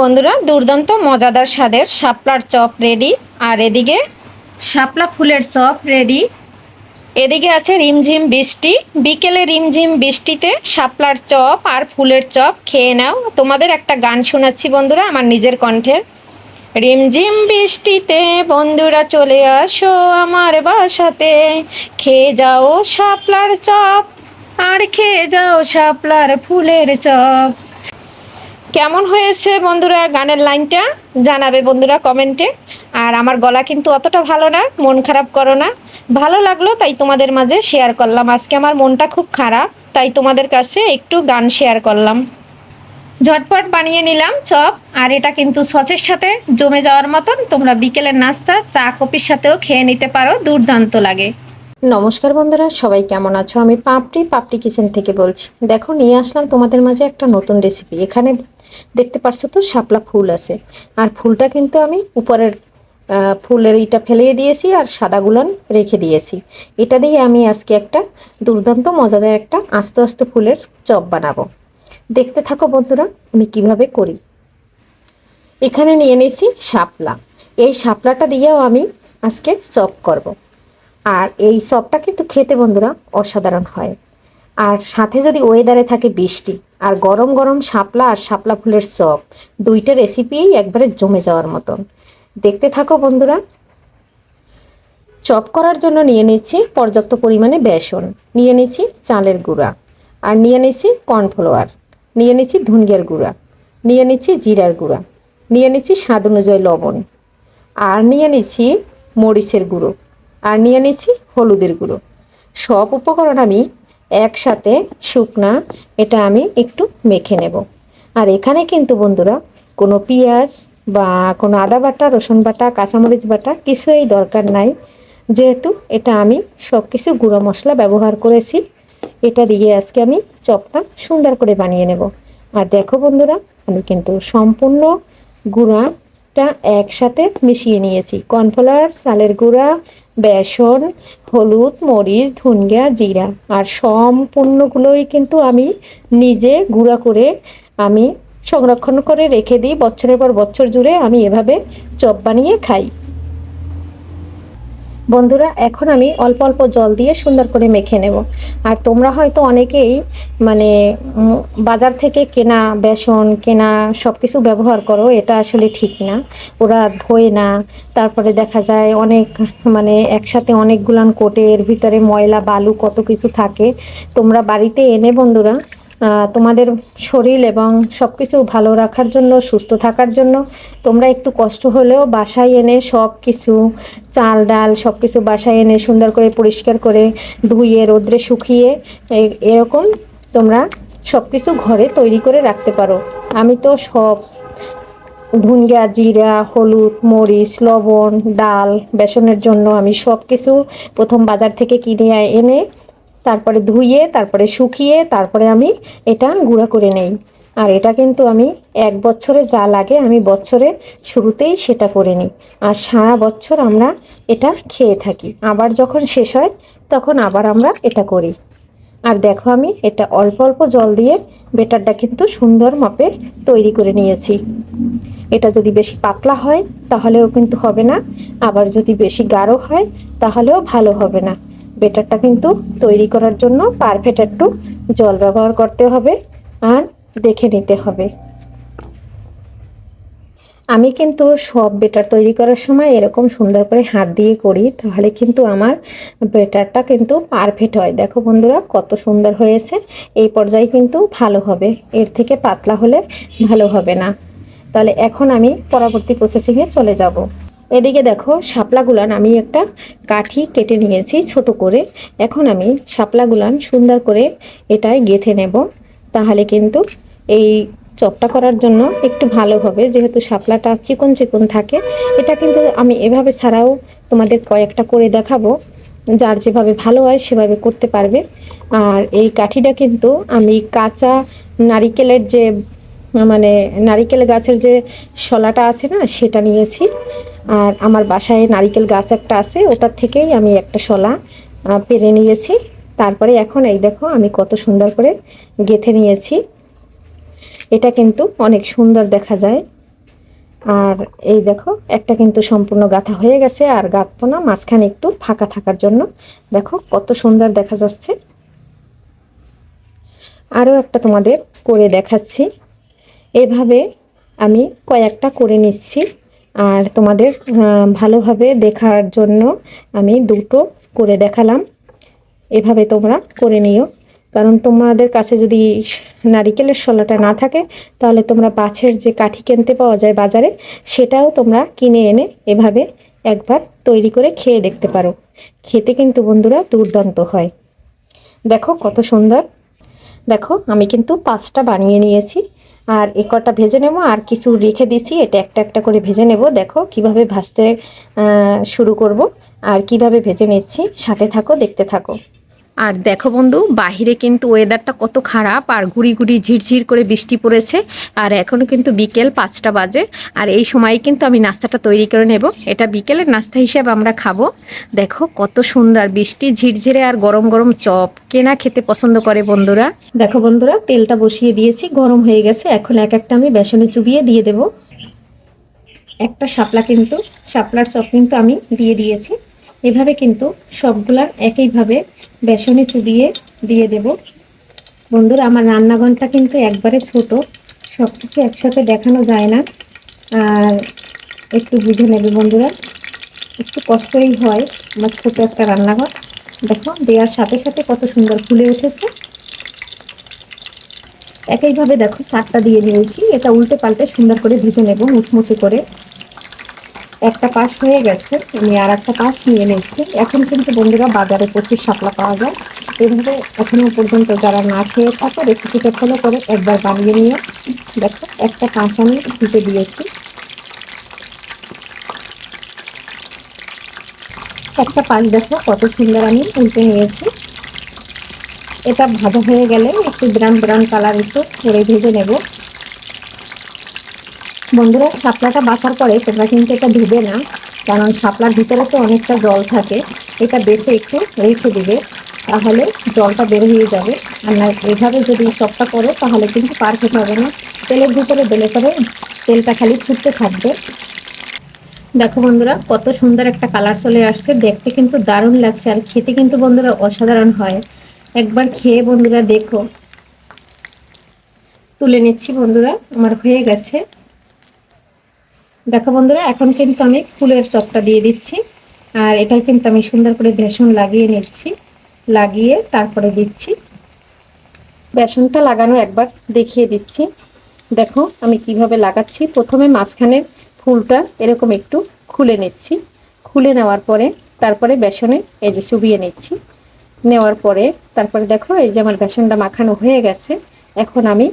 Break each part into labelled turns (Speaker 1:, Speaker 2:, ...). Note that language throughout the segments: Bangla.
Speaker 1: বন্ধুরা, দুর্দান্ত, মজাদার স্বাদের শাপলার চপ রেডি আর এদিকে শাপলা ফুলের চপ রেডি এদিকে আছে রিমঝিম বৃষ্টি। বিকেলে রিমঝিম বৃষ্টিতে শাপলার চপ আর ফুলের চপ খেয়ে নাও। তোমাদের একটা গান শোনাচ্ছি বন্ধুরা, আমার নিজের কণ্ঠের। রিমঝিম বৃষ্টিতে বন্ধুরা চলে আসো আমার বাসাতে। খেয়ে যাও শাপলার চপ আর খেয়ে যাও শাপলার ফুলের চপ। কেমন হয়েছে বন্ধুরা গানের লাইনটা? জানাবে বন্ধুরা কমেন্টে। আর আমার গলা কিন্তু অতটা ভালো না, মন খারাপ করো না। ভালো লাগল, তাই তোমাদের মাঝে শেয়ার করলাম। আজকে আমার মনটা খুব খারাপ, তাই তোমাদের কাছে একটু গান শেয়ার করলাম। ঝটপট বানিয়ে নিলাম চপ, আর এটা কিন্তু সসের সাথে জমে যাওয়ার মতন। তোমরা বিকেলের নাস্তা, চা কপির সাথেও খেয়ে নিতে পারো, দুর্দান্ত লাগে। নমস্কার বন্ধুরা, সবাই কেমন আছো? আমি পাপড়ি পাপড়ি কিচেন থেকে বলছি। দেখো, নিয়ে আসলাম তোমাদের মাঝে একটা নতুন রেসিপি এখানে দেখতে পারছ তো, শাপলা ফুল আছে। আর ফুলটা কিন্তু আমি উপরের ফুলের ইটা ফেলিয়ে দিয়েছি আর সাদা গুলন রেখে দিয়েছি। এটা দিয়ে আমি আজকে একটা দুর্দান্ত মজাদার একটা আস্তে আস্তে ফুলের চপ বানাবো। দেখতে থাকো বন্ধুরা, আমি কীভাবে করি। এখানে নিয়ে নিয়েছি শাপলা। এই শাপলাটা দিয়েও আমি আজকে চপ করব। আর এই চপটা কিন্তু খেতে বন্ধুরা অসাধারণ হয়। আর সাথে যদি ওয়েদারে থাকে বৃষ্টি, আর গরম গরম শাপলা আর শাপলা ফুলের চপ, দুইটা রেসিপিই একবারে জমে যাওয়ার মতন। দেখতে থাকো বন্ধুরা। চপ করার জন্য নিয়ে নিচ্ছি পর্যাপ্ত পরিমাণে বেসন, নিয়ে নিচ্ছি চালের গুঁড়া, আর নিয়ে নিচ্ছি কর্নফ্লাওয়ার, নিয়ে নিচ্ছি ধনিয়ার গুঁড়া, নিয়ে নিচ্ছি জিরার গুঁড়া, নিয়ে নিচ্ছি স্বাদ অনুযায়ী লবণ, আর নিয়ে নিচ্ছি মরিচের গুঁড়ো। আর নিয়ে নিচ্ছি হলুদের গুঁড়ো। সব উপকরণ আমি একসাথে শুকনা, এটা আমি একটু মেখে নেব। আর এখানে কিন্তু বন্ধুরা কোনো পেঁয়াজ বা কোনো আদা বাটা, রসুন বাটা, কাঁচামরিচ বাটা কিছুই দরকার নাই। যেহেতু এটা আমি সব কিছু গুঁড়ো মশলা ব্যবহার করেছি, এটা দিয়ে আজকে আমি চপটা সুন্দর করে বানিয়ে নেব। আর দেখো বন্ধুরা, আমি কিন্তু সম্পূর্ণ গুঁড়াটা একসাথে মিশিয়ে নিয়েছি। কর্নফ্লাওয়ার, চালের গুঁড়া বেসন, হলুদ, মরিচ, ধনিয়া, জিরা। আর সম্পূর্ণগুলোই কিন্তু আমি নিজে গুঁড়া করে আমি সংরক্ষণ করে রেখে দিই। বছরের পর বছর জুড়ে আমি এভাবে চপ বানিয়ে খাই। বন্ধুরা, এখন আমি অল্প অল্প জল দিয়ে সুন্দর করে মেখে নেব। আর তোমরা হয়তো অনেকেই মানে বাজার থেকে কেনা বেসন, কেনা সব কিছু ব্যবহার করো, এটা আসলে ঠিক না। ওরা ধোয় না। তারপরে দেখা যায় অনেক মানে একসাথে অনেকগুলান কোটের ভিতরে ময়লা, বালু কত কিছু থাকে। তোমরা বাড়িতে এনে বন্ধুরা তোমাদের শরীর এবং সব কিছু ভালো রাখার জন্য, সুস্থ থাকার জন্য, তোমরা একটু কষ্ট হলেও বাসায় এনে সব কিছু চাল ডাল সব কিছু বাসায় এনে সুন্দর করে পরিষ্কার করে ধুয়ে, রোদ্রে শুকিয়ে এরকম তোমরা সব কিছু ঘরে তৈরি করে রাখতে পারো। আমি তো সব ধনিয়া জিরা, হলুদ, মরিচ, লবণ, ডাল, বেসনের জন্য আমি সব কিছু প্রথম বাজার থেকে কিনে এনে তারপরে ধুয়ে, তারপরে শুকিয়ে, তারপরে আমি এটা গুঁড়া করে নেই। আর এটা কিন্তু আমি এক বছরে যা লাগে আমি বছরে শুরুতেই সেটা করে নিই। আর সারা বছর আমরা এটা খেয়ে থাকি। আবার যখন শেষ হয়, তখন আবার আমরা এটা করি। আর দেখো আমি এটা অল্প অল্প জল দিয়ে বেটারটা কিন্তু সুন্দর মাপে তৈরি করে নিয়েছি। এটা যদি বেশি পাতলা হয়, তাহলেও কিন্তু হবে না। আবার যদি বেশি গাঢ় হয়, তাহলেও ভালো হবে না। বেটারটা কিন্তু তৈরি করার জন্য পারফেক্ট একটু জল ব্যবহার করতে হবে আর দেখে নিতে হবে। আমি কিন্তু সব বেটার তৈরি করার সময় এরকম সুন্দর করে হাত দিয়ে করি, তাহলে কিন্তু আমার বেটারটা কিন্তু পারফেক্ট হয়। দেখো বন্ধুরা, কত সুন্দর হয়েছে। এই পর্যায়ে কিন্তু ভালো হবে। এর থেকে পাতলা হলে ভালো হবে না। তাহলে এখন আমি পরবর্তী প্রসেসিংয়ে চলে যাব। এদিকে দেখো, শাপলাগুলান আমি একটা কাঠি কেটে নিয়েছি ছোট করে। এখন আমি শাপলাগুলান সুন্দর করে এটাই গেঁথে নেব। তাহলে কিন্তু এই চপটা করার জন্য একটু ভালো হবে, যেহেতু শাপলাটা চিকন চিকন থাকে। এটা কিন্তু আমি এভাবে ছাড়াও তোমাদের কয়েকটা করে দেখাবো। যার যেভাবে ভালো হয় সেভাবে করতে পারবে। আর এই কাঠিটা কিন্তু আমি কাঁচা নারিকেলের যে মানে নারিকেল গাছের যে শলাটা আছে না, সেটা নিয়েছি। আর আমার বাসায় নারিকেল গাছ একটা আছে ওটার থেকেই আমি একটা শলা পেরে নিয়েছি। তারপরে এখন এই দেখো, আমি কত সুন্দর করে গেঁথে নিয়েছি। এটা কিন্তু অনেক সুন্দর দেখা যায়। আর এই দেখো, একটা কিন্তু সম্পূর্ণ গাঁথা হয়ে গেছে, আর গাঁথবো না মাঝখানে একটু ফাঁকা থাকার জন্য। দেখো, কত সুন্দর দেখা যাচ্ছে। আরও একটা তোমাদের করে দেখাচ্ছি। এভাবে আমি কয়েকটা করে নিচ্ছি। আর তোমাদের ভালোভাবে দেখার জন্য আমি দুটো করে দেখালাম। এভাবে তোমরা করে নিও। কারণ তোমাদের কাছে যদি নারিকেলের শলাটা না থাকে, তাহলে তোমরা বাছের যে কাঠি কিনতে পাওয়া যায় বাজারে, সেটাও তোমরা কিনে এনে এভাবে একবার তৈরি করে খেয়ে দেখতে পারো। খেতে কিন্তু বন্ধুরা দুর্দান্ত হয়। দেখো কত সুন্দর। দেখো, আমি কিন্তু পাঁচটা বানিয়ে নিয়েছি। আর এ কটা ভেজে নেব, আর কিছু রেখে দিছি এটা একটা একটা করে ভেজে নেব। দেখো কীভাবে ভাজতে শুরু করব, আর কীভাবে ভেজে নিচ্ছি, সাথে থাকো, দেখতে থাকো। আর দেখো বন্ধু, বাহিরে কিন্তু ওয়েদারটা কত খারাপ আর ঘুরি ঘুরি ঝিরঝির করে বৃষ্টি পড়েছে। আর এখনও কিন্তু বিকেল পাঁচটা বাজে। আর এই সময় কিন্তু আমি নাস্তাটা তৈরি করে নেব। এটা বিকেলের নাস্তা হিসেবে আমরা খাব। দেখো কত সুন্দর বৃষ্টি, ঝিরঝিরে আর গরম গরম চপ। কেনা খেতে পছন্দ করে বন্ধুরা? দেখো বন্ধুরা, তেলটা বসিয়ে দিয়েছি, গরম হয়ে গেছে। এখন এক একটা আমি বেসনে চুবিয়ে দিয়ে দেব। একটা শাপলা কিন্তু, শাপলার চপ কিন্তু আমি দিয়ে দিয়েছি। এভাবে কিন্তু সবগুলার একইভাবে বেসনে চুবিয়ে দিয়ে দেব। বন্ধুরা, আমার রান্নাঘরটা কিন্তু একবারে ছোট সব কিছু একসাথে দেখানো যায় না। আর একটু বুঝে নেবে বন্ধুরা, একটু কষ্টই হয় আমার ছোট একটা রান্নাঘর। দেখো, দেওয়ার সাথে সাথে কত সুন্দর ফুলে উঠেছে। একইভাবে দেখো, চারটা দিয়ে নিয়েছি, এটা উল্টে পাল্টে সুন্দর করে ভেজে নেব, মুচমুচে করে। একটা পাশ হয়ে গেছে, আমি আর একটা পাশ নিয়ে নিচ্ছি। এখন কিন্তু বন্ধুরা বাজারে প্রচুর শাপলা পাওয়া যায়। এইভাবে এখনও পর্যন্ত যারা না খেয়ে থাকে রেসিপিটা ফলো করে একবার বানিয়ে নিয়ে দেখো, একটা পাশ আমি দিতে দিয়েছি। একটা পাশ দেখো, কত সুন্দর আমি উল্টে নিয়েছি। এটা ভাজা হয়ে গেলে একটু ব্রাউন ব্রাউন কালার একটু করে ভেজে নেব। বন্ধুরা, শাপলাটা বাছার পরে তোমরা কিন্তু এটা ধুবে না, কারণ শাপলার ভিতরে তো অনেকটা জল থাকে। এটা বেছে একটু রেখে দিবে, তাহলে জলটা বের হয়ে যাবে। আর এভাবে যদি চপটা করো, তাহলে কিন্তু পারফেক্ট হবে না। তেলের ভিতরে বেলে করে তেলটা খালি ফুটতে থাকবে। দেখো বন্ধুরা, কত সুন্দর একটা কালার চলে আসছে। দেখতে কিন্তু দারুণ লাগছে, আর খেতে কিন্তু বন্ধুরা অসাধারণ হয়। একবার খেয়ে বন্ধুরা দেখো। তুলে নিচ্ছি বন্ধুরা, আমার হয়ে গেছে। দেখো বন্ধুরা, এখন কিন্তু আমি ফুলের চপটা দিয়ে দিচ্ছি। আর এটা কিন্তু আমি সুন্দর করে বেসন লাগিয়ে নিচ্ছি। লাগিয়ে তারপরে দিচ্ছি। বেসনটা লাগানো একবার দেখিয়ে দিচ্ছি। দেখো আমি কীভাবে লাগাচ্ছি। প্রথমে মাঝখানে ফুলটা এরকম একটু খুলে নিচ্ছি। খুলে নেওয়ার পরে তারপরে বেসনে এই যে চুবিয়ে নিচ্ছি। নেওয়ার পরে তারপরে দেখো, এই যে আমার বেসনটা মাখানো হয়ে গেছে। এখন আমি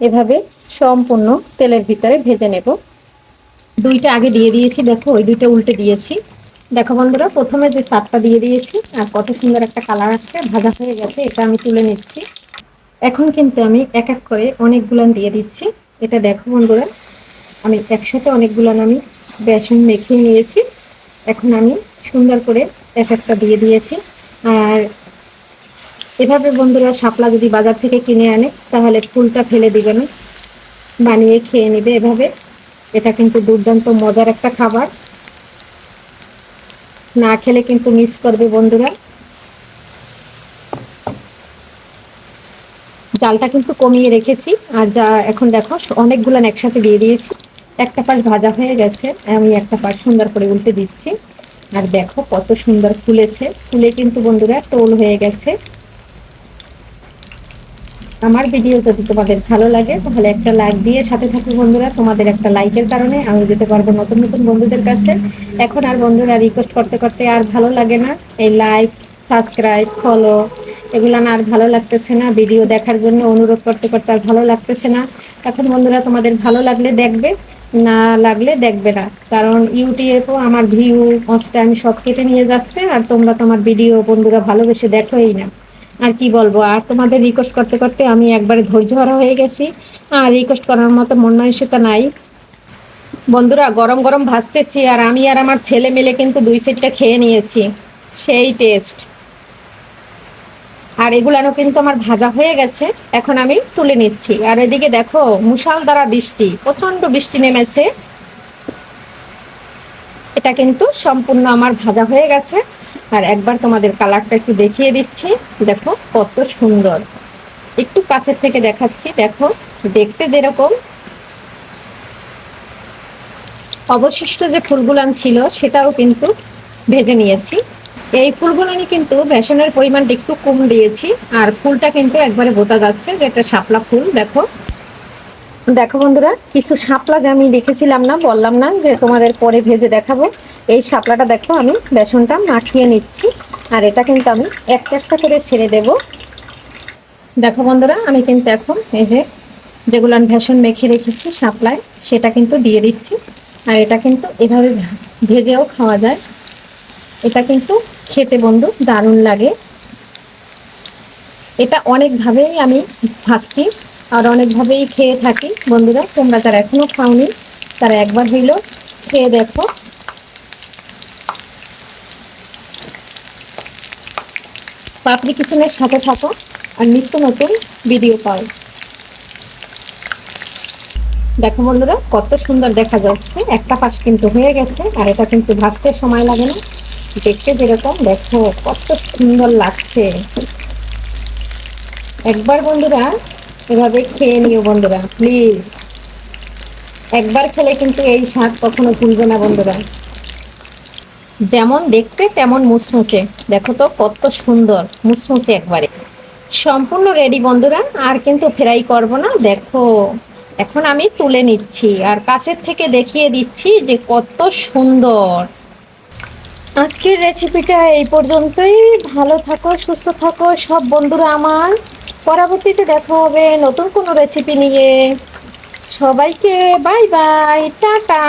Speaker 1: এভাবে সম্পূর্ণ তেলের ভিতরে ভেজে নেব। দুইটা আগে দিয়ে দিয়েছি, দেখো, ওই দুইটা উল্টে দিয়েছি। দেখো বন্ধুরা, প্রথমে যে সাপটা দিয়ে দিয়েছি, আর কত সুন্দর একটা কালার আসছে, ভাজা হয়ে গেছে, এটা আমি তুলে নিচ্ছি। এখন কিন্তু আমি এক এক করে অনেকগুলান দিয়ে দিচ্ছি। এটা দেখো বন্ধুরা, আমি একসাথে অনেকগুলান আমি বেসন মেখে নিয়েছি। এখন আমি সুন্দর করে এক একটা দিয়ে দিয়েছি। আর এভাবে বন্ধুরা শাপলা যদি বাজার থেকে কিনে আনে, তাহলে ফুলটা ফেলে দিবে না, বানিয়ে খেয়ে নেবে এভাবে। এটা কিন্তু দুর্দান্ত, মজার একটা খাবার। না খেলে কিন্তু মিস করবে বন্ধুরা। জালটা কিন্তু কমিয়ে রেখেছি। আর যা এখন দেখো, অনেকগুলো একসাথে দিয়ে দিয়েছি। একটা পাশ ভাজা হয়ে গেছে, আমি একটা পাশ সুন্দর করে উল্টে দিচ্ছি। আর দেখো কত সুন্দর ফুলেছে। ফুলে কিন্তু বন্ধুরা টোল হয়ে গেছে। আমার ভিডিও যদি তোমাদের ভালো লাগে, তাহলে একটা লাইক দিয়ে সাথে থাকো বন্ধুরা। তোমাদের একটা লাইকের কারণে আমি যেতে পারব নতুন নতুন বন্ধুদের কাছে। এখন আর বন্ধুরা রিকোয়েস্ট করতে করতে আর ভালো লাগে না। এই লাইক সাবস্ক্রাইব ফলো এগুলো না আর ভালো লাগতেছে না। ভিডিও দেখার জন্য অনুরোধ করতে করতে আর ভালো লাগতেছে না। এখন বন্ধুরা তোমাদের ভালো লাগলে দেখবে, না লাগলে দেখবে না। কারণ ইউটিউবেও আমার ভিউ কষ্ট আমি সব কেটে নিয়ে যাচ্ছে, আর তোমরা তোমার ভিডিও বন্ধুরা ভালোবেসে দেখোই না। আর কি বলব, আর তোমাদের রিকোয়েস্ট করতে করতে আমি একবারে ধৈর্য হারা হয়ে গেছি। আর রিকোয়েস্ট করার মতো মন মানসিকতা নাই। বন্ধুরা, গরম গরম ভাজতেছি আর আমি আর আমার ছেলে মিলে কিন্তু দুই সেটটা খেয়ে নিয়েছি। সেই টেস্ট আর এগুলানো কিন্তু আমার ভাজা হয়ে গেছে, এখন আমি তুলে নিচ্ছি। আর এদিকে দেখো মুসাল দ্বারা বৃষ্টি, প্রচণ্ড বৃষ্টি নেমেছে। এটা কিন্তু সম্পূর্ণ আমার ভাজা হয়ে গেছে। আর একবার তোমাদের কালারটা একটু দেখিয়ে দিচ্ছি। দেখো, কত সুন্দর। একটু কাছের থেকে দেখাচ্ছি, দেখো, দেখতে যেরকম। অবশিষ্ট যে ফুলগুলান ছিল, সেটাও কিন্তু ভেজে নিয়েছি। এই ফুলগুলানি কিন্তু বেসনের পরিমাণটা একটু কম দিয়েছি, আর ফুলটা কিন্তু একবারে বোতা যাচ্ছে, যে এটা শাপলা ফুল, দেখো। দেখো বন্ধুরা, কিছু শাপলা যে আমি রেখেছিলাম না, বললাম না যে তোমাদের পরে ভেজে দেখাবো। এই শাপলাটা দেখো, আমি বেসনটা মাখিয়ে নিচ্ছি, আর এটা কিন্তু আমি একটা একটা করে ছেড়ে দেব। দেখো বন্ধুরা, আমি কিন্তু এখন এই যে যেগুলো বেসন মেখে রেখেছি শাপলায়, সেটা কিন্তু দিয়ে দিচ্ছি। আর এটা কিন্তু এভাবে ভেজেও খাওয়া যায়। এটা কিন্তু খেতে বন্ধু দারুণ লাগে। এটা অনেকভাবেই আমি ভাজছি। আর অনেকভাবেই খেয়ে থাকি। বন্ধুরা, তোমরা যারা এখনও খাওনি, তারা একবার হইলেও খেয়ে দেখো। পাপড়ি কিচেনের সাথে থাকো আর নিত্য নতুন ভিডিও পাও। দেখো বন্ধুরা, কত সুন্দর দেখা যাচ্ছে। একটা পাশ কিন্তু হয়ে গেছে, আর এটা কিন্তু ভাজতে সময় লাগে না। দেখতে যেরকম, দেখো কত সুন্দর লাগছে। একবার বন্ধুরা এভাবে খেয়ে নিও বন্ধুরা প্লিজ একবার খেলে কিন্তু এই শাক কখনো ভুলবে না বন্ধুরা। যেমন দেখতে, তেমন মুচমুচে। দেখো তো, কত সুন্দর, মুচমুচে একবারে। সম্পূর্ণ রেডি বন্ধুরা, আর কিন্তু ফ্রাই করব না। দেখো, এখন আমি তুলে নিচ্ছি, আর কাছের থেকে দেখিয়ে দিচ্ছি যে কত সুন্দর। আজকের রেসিপিটা এই পর্যন্তই। ভালো থাকো, সুস্থ থাকো, সব বন্ধুরা আমার। পরবর্তীতে দেখা হবে নতুন কোনো রেসিপি নিয়ে। সবাইকে বাই বাই টাটা।